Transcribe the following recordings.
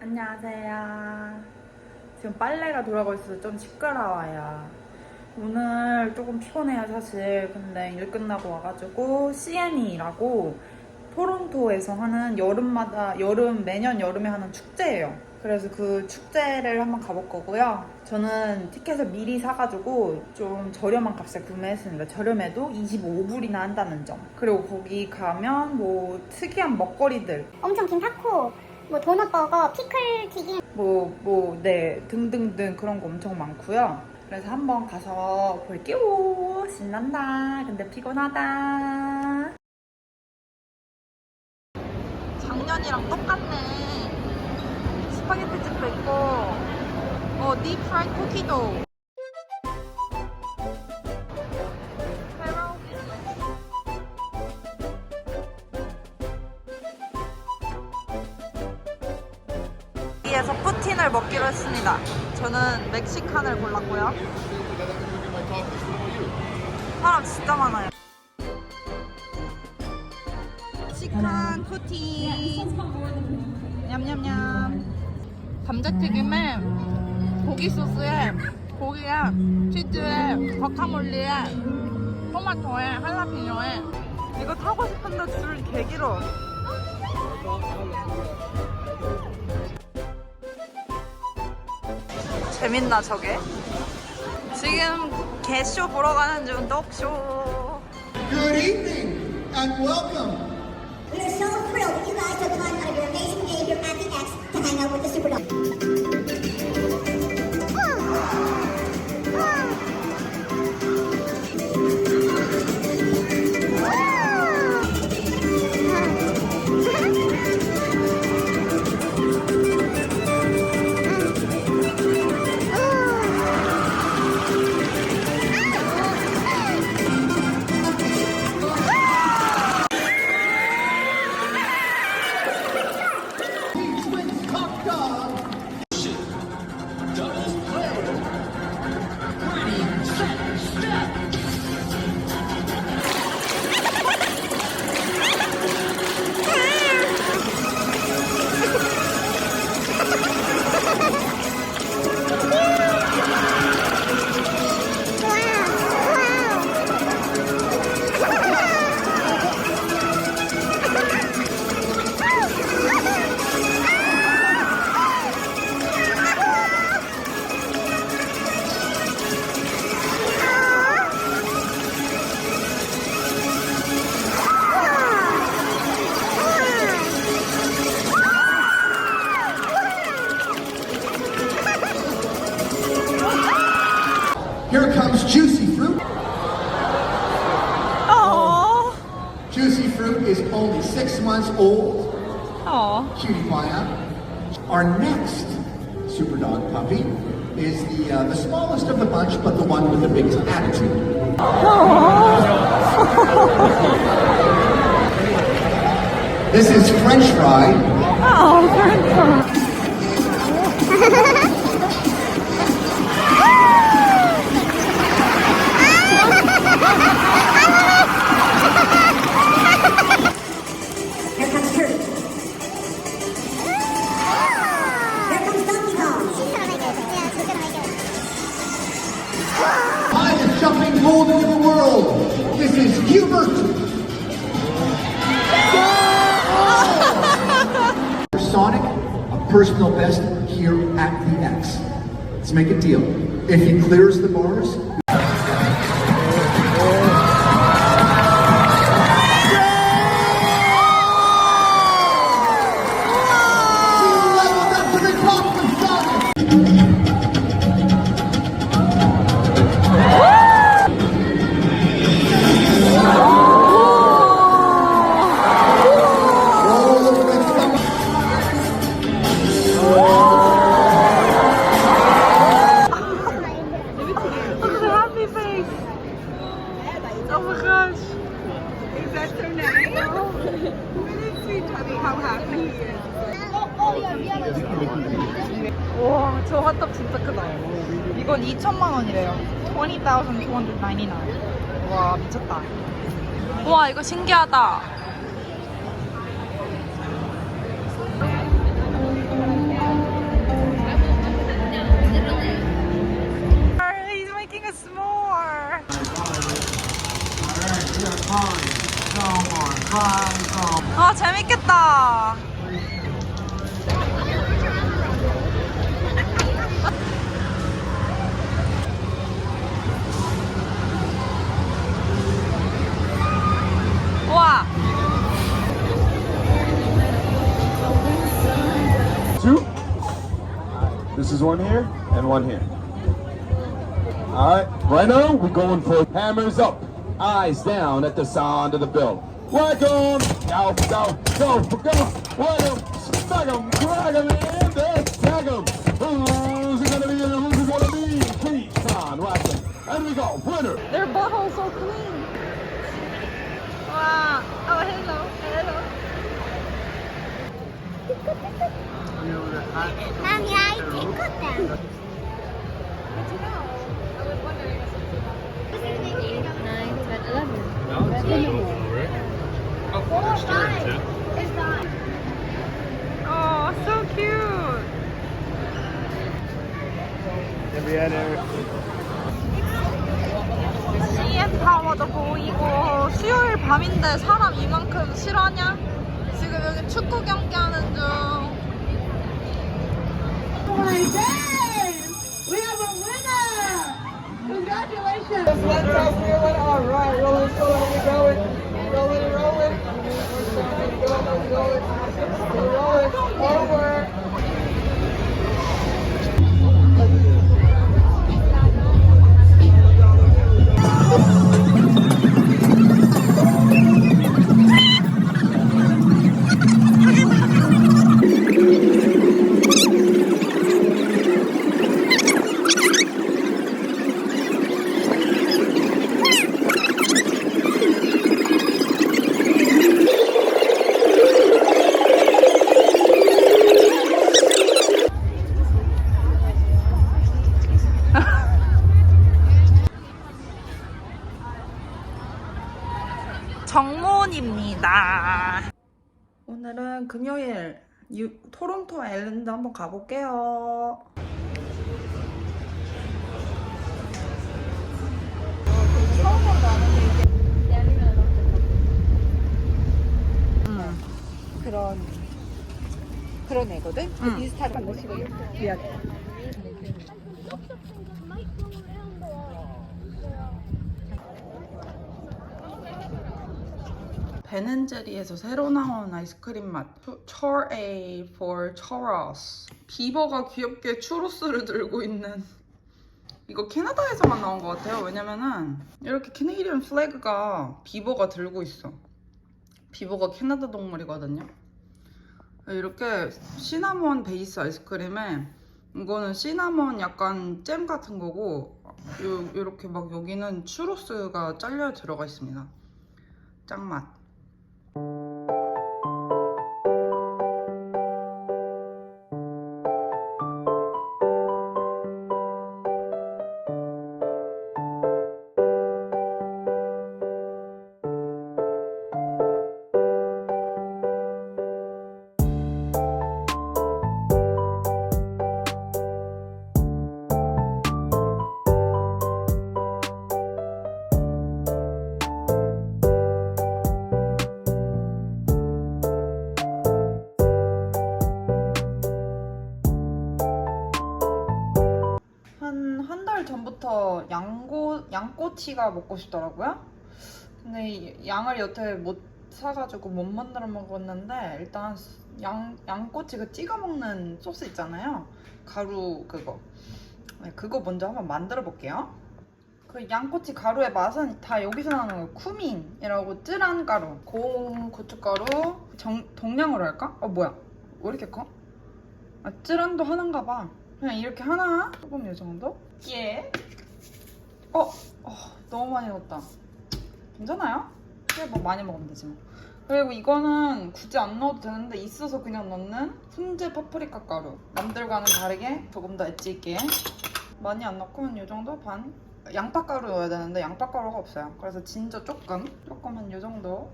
안녕하세요. 지금 빨래가 돌아가고 있어서 좀 시끄러워요. 오늘 조금 피곤해요, 사실. 근데 일 끝나고 와가지고 CNE라고 토론토에서 하는 여름마다, 여름, 매년 여름에 하는 축제예요. 그래서 그 축제를 한번 가볼 거고요. 저는 티켓을 미리 사가지고 좀 저렴한 값에 구매했습니다. 저렴해도 25불이나 한다는 점. 그리고 거기 가면 뭐 특이한 먹거리들, 엄청 긴 타코, 뭐 도넛 버거, 피클 튀김, 뭐, 뭐, 네, 등등등 그런 거 엄청 많고요. 그래서 한번 가서 볼게요. 신난다. 근데 피곤하다. 작년이랑 똑같네. 스파게티 집도 있고, 어, 딥프라이 쿠키도. 했습니다. 저는 멕시칸을 골랐고요. 사람 진짜 많아요. 멕시칸 푸틴. 냠냠냠. 감자튀김에 고기 소스에 고기에 치즈에 과카몰리에 토마토에 할라피뇨에 이거 타고 싶은데 줄 개 길어. 재밌나 저게? 지금 개쇼 보러 가는 중 떡쇼 Good evening and welcome. We are so thrilled that you guys took time out of your amazing day at the X to hang out with the Superdome. Here comes Juicy Fruit. 어, Juicy Fruit is only six months old. 어. Cutie pie. Our next super dog puppy is the uh, the smallest of the bunch, but the one with the biggest attitude. this is French fry. Here jumping bull in the world. This is Hubert. Sonic, a personal best here at the X. Let's make a deal. If he clears the bars, Oh my gosh. Is that so nice? Really sweet, Tubby, how happy he is. 와, 저 핫떡 진짜 크다. 이건 2천만 원이래요. 20,299. 와, 미쳤다. 와, 이거 신기하다. 와 재밌겠다. 와. Two. This is one here and one here. All right. Right now, we're going for hammers up, eyes down at the sound of the bell. Whack him! Down, go go, go! Whack him! Smack him! Drag him in there! Tag him! Who's it gonna be? Who's it gonna be? Please, Con Watson. And we go, winner! Their butthole's so clean! Wow! Oh, hello, hello! Mommy, I tickled them! But I was wondering... 9, 10, Oh, so cute. CN 타워도 보이고 수요일 밤인데 사람 이만큼 실하냐? 지금 여기 축구 경기 하는 중. Let's go, all right. Rolling, rolling, going, forward. 정몬입니다. 오늘은 금요일 유, 토론토 아일랜드 한번 가볼게요. 그런 그런 애거든. 응. 비슷한 것이고 미안. 베넨제리에서 새로 나온 아이스크림 맛 철A for churros 비버가 귀엽게 추로스를 들고 있는. 이거 캐나다에서만 나온 것 같아요. 왜냐면은 이렇게 캐네디언 플래그가 비버가 들고 있어. 비버가 캐나다 동물이거든요. 이렇게 시나몬 베이스 아이스크림에 이거는 시나몬 약간 잼 같은 거고 요, 이렇게 막 여기는 추로스가 잘려 들어가 있습니다. 짱맛 양꼬치가 먹고 싶더라고요. 근데 이 양을 여태 못 사가지고 못 만들어 먹었는데 일단 양 양꼬치 그 찍어 먹는 소스 있잖아요. 가루 그거. 네, 그거 먼저 한번 만들어 볼게요. 그 양꼬치 가루의 맛은 다 여기서 나는 거예요. 쿠민이라고 쯔란 가루, 고운 고춧가루, 정, 동량으로 할까? 어 뭐야? 왜 이렇게 커? 아 쯔란도 하나인가 봐. 그냥 이렇게 하나 조금 이 정도? 예. 어, 어 너무 많이 넣었다. 괜찮아요? 그래 뭐 많이 먹으면 되지 뭐. 그리고 이거는 굳이 안 넣어도 되는데 있어서 그냥 넣는 훈제 파프리카 가루. 남들과는 다르게 조금 더 엣지 있게 많이 안 넣고 한 이 정도 반. 양파 가루 넣어야 되는데 양파 가루가 없어요. 그래서 진짜 조금, 조금 한 이 정도.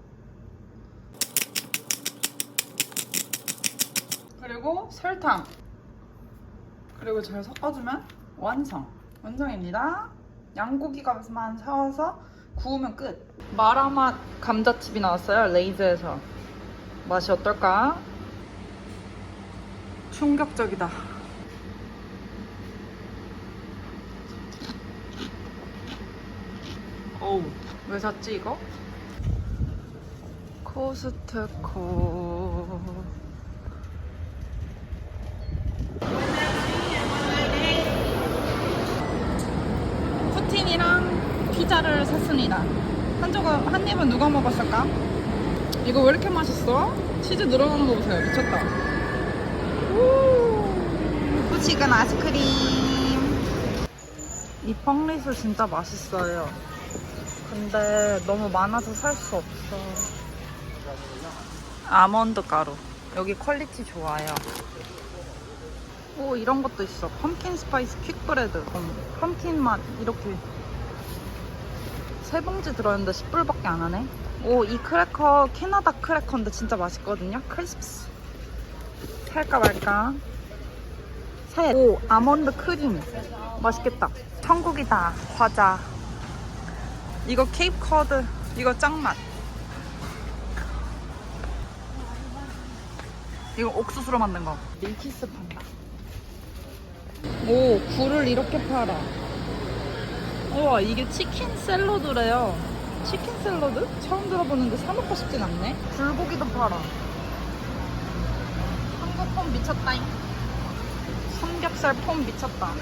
그리고 설탕. 그리고 잘 섞어주면 완성. 완성입니다. 양고기 값만 사와서 구우면 끝. 마라맛 감자칩이 나왔어요. 레이즈에서. 맛이 어떨까? 충격적이다. 어우, 왜 샀지 이거? 코스트코. 푸틴이랑 피자를 샀습니다. 한 조각, 한 입은 누가 먹었을까? 이거 왜 이렇게 맛있어? 치즈 늘어나는 거 보세요. 미쳤다. 우! 후식은 아이스크림. 이 펑리스 진짜 맛있어요. 근데 너무 많아서 살 수 없어. 아몬드 가루. 여기 퀄리티 좋아요. 오, 이런 것도 있어. 펌킨 스파이스 퀵브레드. 음, 펌킨 맛 이렇게 세 봉지 들어있는데 10불밖에 안 하네. 오, 이 크래커 캐나다 크래커인데 진짜 맛있거든요. 크리스프스. 살까 말까? 셋. 오, 아몬드 크림. 맛있겠다. 천국이다. 과자. 이거 케이프 커드. 이거 짱맛. 이거 옥수수로 만든 거. 밀키스 판다. 오, 굴을 이렇게 팔아. 우와, 이게 치킨 샐러드래요. 치킨 샐러드? 처음 들어보는데 사 먹고 싶진 않네. 불고기도 팔아. 한국 폼 미쳤다잉. 삼겹살 폼 미쳤다.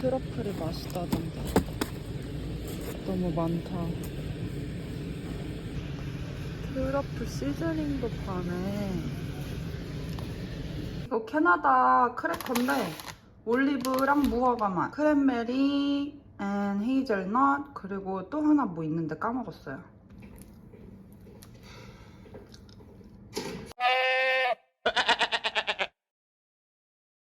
트러플이 맛있다던데. 너무 많다. 트러플 시즈닝도 파네. 이거 캐나다 크래커인데 올리브랑 무화과 맛, 크랜베리 앤 헤이즐넛 그리고 또 하나 뭐 있는데 까먹었어요.